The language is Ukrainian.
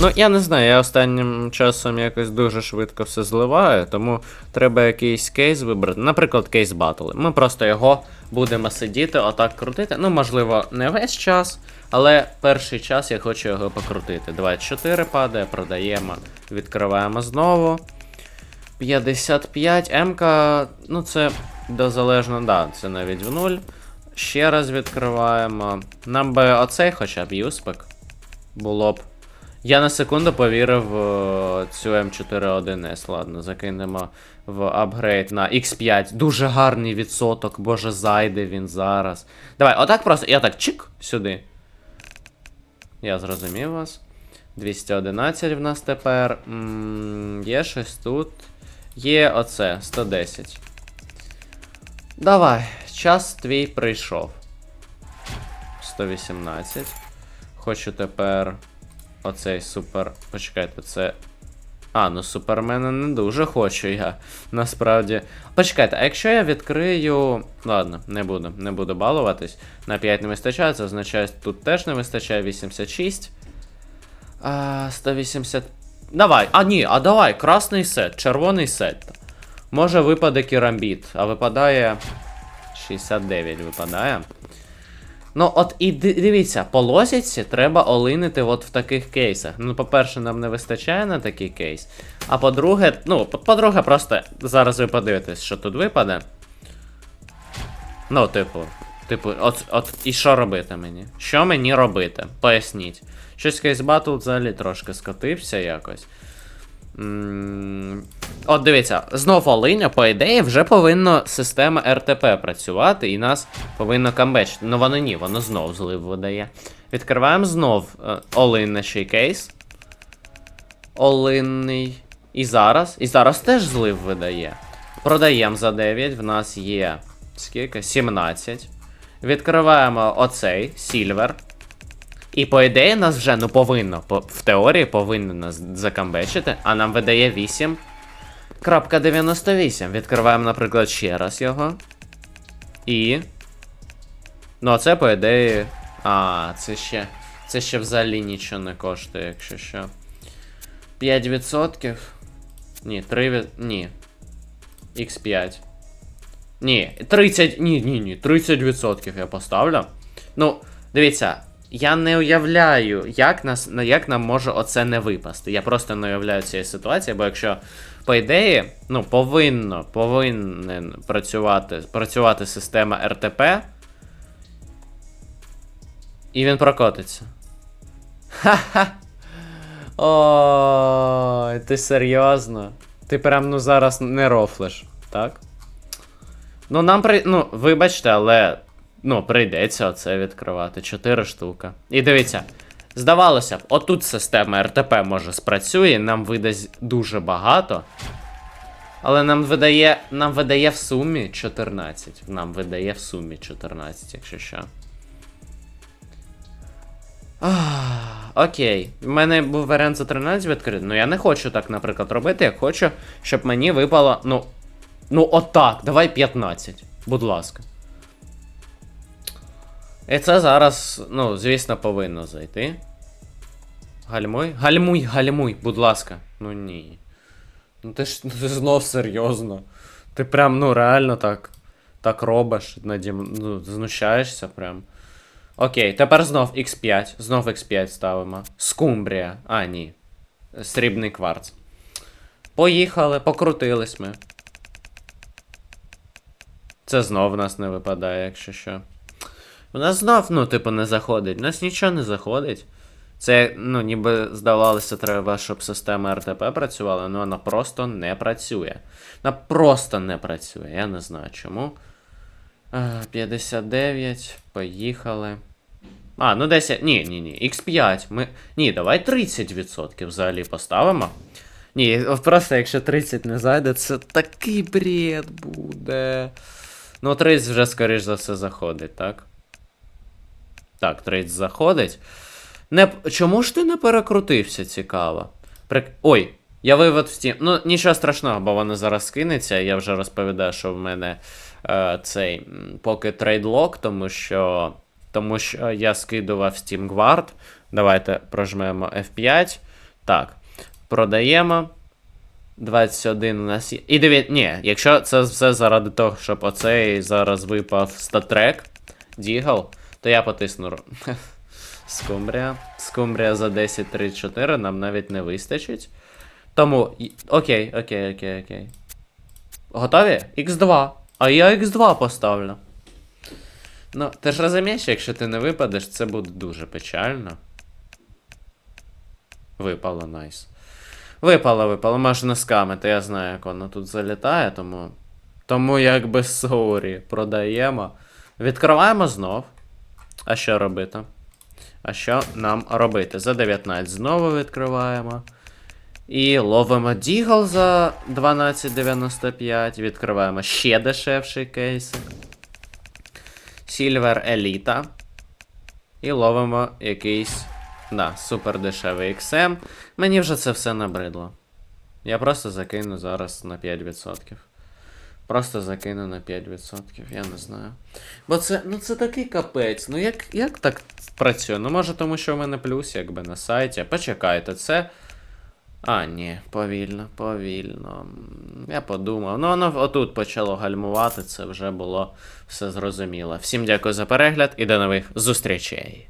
Ну, я не знаю, я останнім часом якось дуже швидко все зливаю, тому треба якийсь кейс вибрати. Наприклад, кейс батл. Ми просто його будемо сидіти, отак крутити. Ну, можливо, не весь час, але перший час я хочу його покрутити. 24 падає, продаємо, відкриваємо знову. 55, М-ка, ну це дозалежно, да, це навіть в нуль. Ще раз відкриваємо. Нам би оцей хоча б юспек було б. Я на секунду повірив в цю М41S. Ладно, закинемо в апгрейд на X5. Дуже гарний відсоток, боже, зайде він зараз. Давай, отак просто. Я так чик сюди. Я зрозумів вас. 211 в нас тепер. м є щось тут. Є оце, 110. Давай, час твій прийшов. 118. Хочу тепер оцей супер. Почекайте, це. А, ну супермена не дуже хочу я. Насправді. Почекайте, а якщо я відкрию. Ладно, не буду, не буду балуватись. На 5 не вистачає, це означає, тут теж не вистачає 86. А, 180. Давай, а ні, а давай, красний сет, червоний сет. Може випаде керамбіт, а випадає. 69 випадає. Ну, от і дивіться, по лозіці треба олинити от в таких кейсах. Ну, по-перше, нам не вистачає на такий кейс. А по-друге, ну, по- по-друге, просто зараз ви подивитесь, що тут випаде. Ну, типу, типу, от, от і що робити мені? Що мені робити? Поясніть. Щось кейс батл взагалі трошки скотився якось. От дивіться, знов Олиня, по ідеї, вже повинна система РТП працювати, і нас повинно камбечити. Ну воно ні, воно знов злив видає. Відкриваємо знов е, Олинний кейс. Олинний. І зараз. І зараз теж злив видає. Продаємо за 9. В нас є. Скільки? 17. Відкриваємо оцей Сільвер. І по ідеї нас вже ну повинно, по, в теорії повинно нас закамбечити, а нам видає 8. Крапка 98. Відкриваємо, наприклад, ще раз його. І. Ну, а це, по ідеї. А, це ще. Це ще взагалі нічого не коштує, якщо що. 5%. Ні, 3 від... Ні. X5. Ні, 30. Ні, ні, ні. 30% я поставлю. Ну, дивіться, я не уявляю, як нас як нам може оце не випасти. Я просто не уявляю цієї ситуації, бо якщо, по ідеї, ну, повинно, повинен працювати, працювати система РТП. І він прокотиться. Ха-ха. Ой, ти серйозно? Ти прям ну зараз не рофлиш, так? Ну, нам при. Ну, вибачте, але. Ну, прийдеться оце відкривати. Чотири штука. І дивіться, здавалося б, отут система РТП може спрацює, нам видасть дуже багато. Але нам видає. Нам видає в сумі 14. Нам видає в сумі 14, якщо що. Ах, Окей. У мене був варіант за 13 відкрити. Ну я не хочу так, наприклад, робити. Я хочу, щоб мені випало. Ну. Ну, отак. Давай 15. Будь ласка. І це зараз, ну, звісно, повинно зайти. Гальмуй? Гальмуй, гальмуй, будь ласка. Ну ні. Ну ти ж ну, ти знов серйозно. Ти прям, ну, реально так. Так робиш, наді, ну, знущаєшся прям. Окей, тепер знов X5. Знов X5 ставимо. Скумбрія. А, ні. Срібний кварц. Поїхали, покрутились ми. Це знов нас не випадає, якщо що. У нас знов, ну, типу, не заходить. У нас нічого не заходить. Це, ну, ніби здавалося, треба, щоб система РТП працювала, але вона просто не працює. Вона просто не працює. Я не знаю чому. Е, 59, поїхали. А, ну 10. Ні, ні, ні. X5. Ми... Ні, давай 30% взагалі поставимо. Ні, просто якщо 30 не зайде, це такий бред буде. Ну, 30 вже, скоріш за все, заходить, так? Так, 30 заходить. Не... Чому ж ти не перекрутився, цікаво? Прик... Ой, я вивод в Steam. Ну, нічого страшного, бо воно зараз скинеться. Я вже розповідаю, що в мене е, цей поки трейдлок, тому що. Тому що я скидував Steam Guard. Давайте прожмемо F5. Так. Продаємо. 21 у нас є. І диві... Ні, якщо це все заради того, щоб оцей зараз випав статрек, Дігл, то я потисну. Скумбрія. Скумбрія за 10-3-4 нам навіть не вистачить. Тому. Окей, окей, окей, окей. Готові? Х2. А я Х2 поставлю. Ну, ти ж розумієш, якщо ти не випадеш, це буде дуже печально. Випало, найс. Випало, випало, можна скамити, я знаю, як воно тут залітає, тому. Тому якби сорі, продаємо. Відкриваємо знов. А що робити? А що нам робити? За 19 знову відкриваємо. І ловимо Дігл за 12,95. Відкриваємо ще дешевший кейсик. Сільвер Еліта. І ловимо якийсь. Да, супер дешевий XM. Мені вже це все набридло. Я просто закину зараз на 5%. Просто закину на 5%, я не знаю. Бо це, ну це такий капець. Ну як, як так працює? Ну може тому, що в мене плюс якби на сайті. Почекайте, це. А, ні, повільно, повільно. Я подумав. Ну, воно отут почало гальмувати, це вже було все зрозуміло. Всім дякую за перегляд і до нових зустрічей.